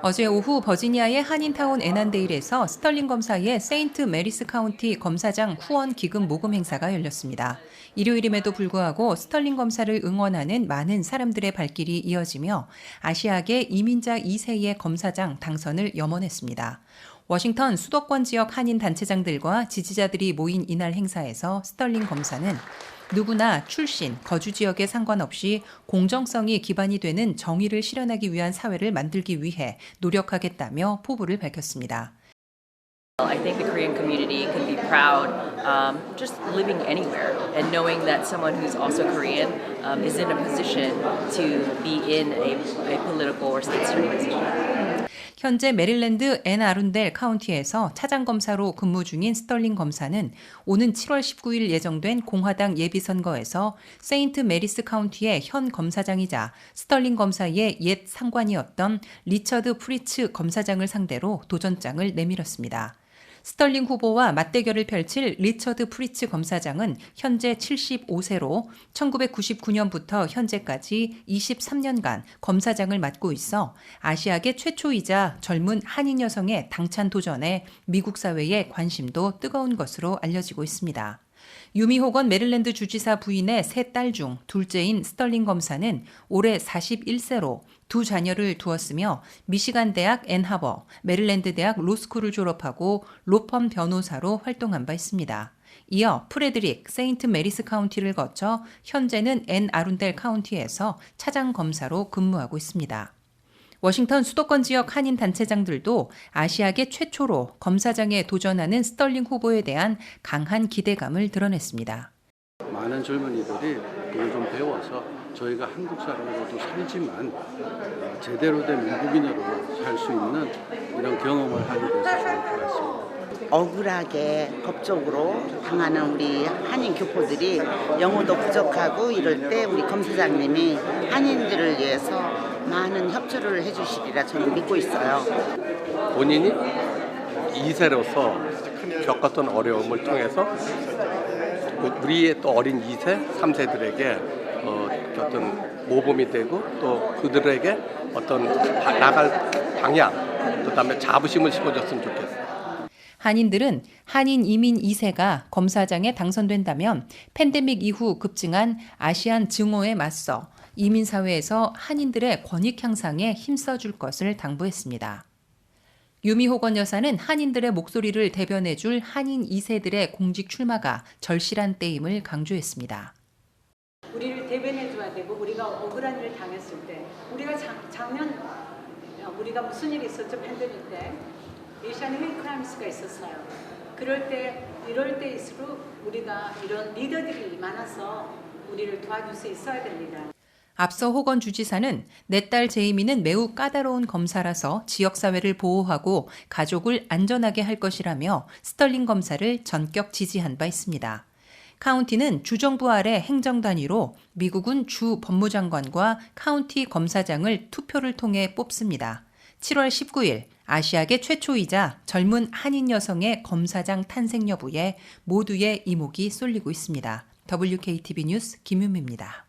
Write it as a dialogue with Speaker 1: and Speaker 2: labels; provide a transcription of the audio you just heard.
Speaker 1: 어제 오후 버지니아의 한인타운 에난데일에서 스털링 검사의 세인트 메리스 카운티 검사장 후원 기금 모금 행사가 열렸습니다. 일요일임에도 불구하고 스털링 검사를 응원하는 많은 사람들의 발길이 이어지며 아시아계 이민자 2세의 검사장 당선을 염원했습니다. 워싱턴 수도권 지역 한인 단체장들과 지지자들이 모인 이날 행사에서 스털링 검사는 누구나 출신, 거주 지역에 상관없이 공정성이 기반이 되는 정의를 실현하기 위한 사회를 만들기 위해 노력하겠다며 포부를 밝혔습니다.
Speaker 2: I think the Korean community can be proud um, just living anywhere and knowing that someone who's also Korean um, is in a position to be in a, a political or state position.
Speaker 1: 현재 메릴랜드 앤 아룬델 카운티에서 차장 검사로 근무 중인 스털링 검사는 오는 7월 19일 예정된 공화당 예비 선거에서 세인트 메리스 카운티의 현 검사장이자 스털링 검사의 옛 상관이었던 리처드 프리츠 검사장을 상대로 도전장을 내밀었습니다. 스털링 후보와 맞대결을 펼칠 리처드 프리츠 검사장은 현재 75세로 1999년부터 현재까지 23년간 검사장을 맡고 있어 아시아계 최초이자 젊은 한인 여성의 당찬 도전에 미국 사회의 관심도 뜨거운 것으로 알려지고 있습니다. 유미 호건 메릴랜드 주지사 부인의 세 딸 중 둘째인 스털링 검사는 올해 41세로 두 자녀를 두었으며 미시간 대학 앤하버, 메릴랜드 대학 로스쿨을 졸업하고 로펌 변호사로 활동한 바 있습니다. 이어 프레드릭 세인트 메리스 카운티를 거쳐 현재는 앤 아룬델 카운티에서 차장 검사로 근무하고 있습니다. 워싱턴 수도권 지역 한인 단체장들도 아시아계 최초로 검사장에 도전하는 스털링 후보에 대한 강한 기대감을 드러냈습니다.
Speaker 3: 많은 젊은이들이 그걸 좀 배워서 저희가 한국 사람으로도 살지만 어, 제대로 된 미국인으로 살 수 있는 이런 경험을 하게 돼서 좋을 것 같습니다.
Speaker 4: 억울하게 법적으로 당하는 우리 한인 교포들이 영어도 부족하고 이럴 때 우리 검사장님이 한인들을 위해서 많은 협조를 해주시리라 저는 믿고 있어요.
Speaker 5: 본인이 2세로서 겪었던 어려움을 통해서 우리의 또 어린 2세, 3세들에게 어, 어떤 모범이 되고 또 그들에게 어떤 바- 나갈 방향, 그 다음에 자부심을 심어줬으면 좋겠어요.
Speaker 1: 한인들은 한인 이민 2세가 검사장에 당선된다면 팬데믹 이후 급증한 아시안 증오에 맞서 이민 사회에서 한인들의 권익 향상에 힘써 줄 것을 당부했습니다. 유미 호건 여사는 한인들의 목소리를 대변해 줄 한인 2세들의 공직 출마가 절실한 때임을 강조했습니다.
Speaker 6: 대변해줘야 되고 우리가 억울한 일을 당했을 때 우리가 작, 작년 어, 우리가 무슨 일이 있었죠 팬데믹 때 에이시안 헤이크라임스가 있었어요. 그럴 때 이럴 때일수록 우리가 이런 리더들이 많아서 우리를 도와줄 수 있어야 됩니다.
Speaker 1: 앞서 호건 주지사는 내 딸 제이미는 매우 까다로운 검사라서 지역사회를 보호하고 가족을 안전하게 할 것이라며 스털링 검사를 전격 지지한 바 있습니다. 카운티는 주정부 아래 행정 단위로 미국은 주 법무장관과 카운티 검사장을 투표를 통해 뽑습니다. 7월 19일 아시아계 최초이자 젊은 한인 여성의 검사장 탄생 여부에 모두의 이목이 쏠리고 있습니다. WKTV 뉴스 김윤미입니다.